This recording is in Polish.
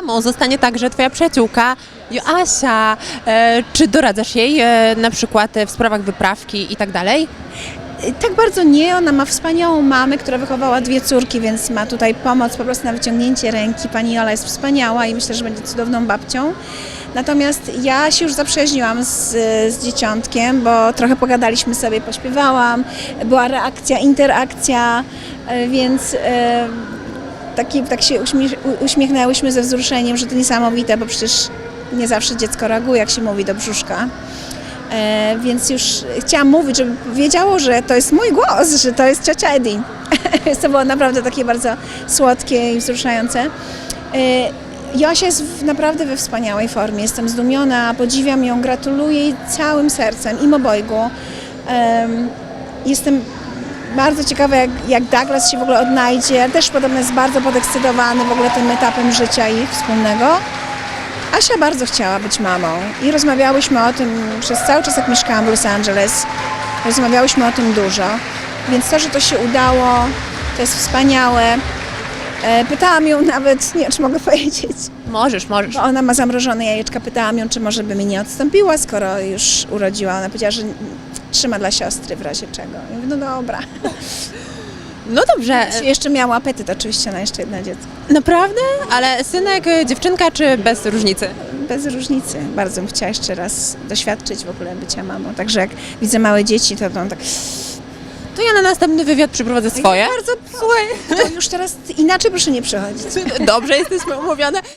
Mamą zostanie także Twoja przyjaciółka Joasia. E, czy doradzasz jej e, na przykład e, w sprawach wyprawki i tak dalej? Tak bardzo nie, ona ma wspaniałą mamę, która wychowała dwie córki, więc ma tutaj pomoc po prostu na wyciągnięcie ręki. Pani Jola jest wspaniała i myślę, że będzie cudowną babcią. Natomiast ja się już zaprzyjaźniłam z, z dzieciątkiem, bo trochę pogadaliśmy sobie, pośpiewałam, była reakcja, interakcja, e, więc e, taki, tak się uśmiech, uśmiechnęłyśmy ze wzruszeniem, że to niesamowite, bo przecież nie zawsze dziecko reaguje, jak się mówi do brzuszka. E, więc już chciałam mówić, żeby wiedziało, że to jest mój głos, że to jest ciocia Edi. To było naprawdę takie bardzo słodkie i wzruszające. E, Josia jest w, naprawdę we wspaniałej formie. Jestem zdumiona, podziwiam ją, gratuluję jej całym sercem im obojgu. Em, jestem bardzo ciekawa, jak, jak Douglas się w ogóle odnajdzie. Też podobno jest bardzo podekscytowany w ogóle tym etapem życia ich wspólnego. Asia bardzo chciała być mamą i rozmawiałyśmy o tym przez cały czas, jak mieszkałam w Los Angeles. Rozmawiałyśmy o tym dużo, więc to, że to się udało, to jest wspaniałe. E, Pytałam ją nawet, nie wiem, czy mogę powiedzieć, Możesz, możesz. bo ona ma zamrożone jajeczka. Pytałam ją, czy może by mi nie odstąpiła, skoro już urodziła. Ona powiedziała, że trzyma dla siostry w razie czego. Ja mówię, no dobra. No dobrze, Jeszcze miała apetyt oczywiście na jeszcze jedno dziecko. naprawdę? Ale synek, e, dziewczynka czy bez różnicy? Bez różnicy. Bardzo bym chciała jeszcze raz doświadczyć w ogóle bycia mamą. Także jak widzę małe dzieci, to to tak... To ja na następny wywiad przyprowadzę swoje. Bardzo, słuchaj, to już teraz inaczej proszę nie przychodzić. Dobrze, jesteśmy umówione.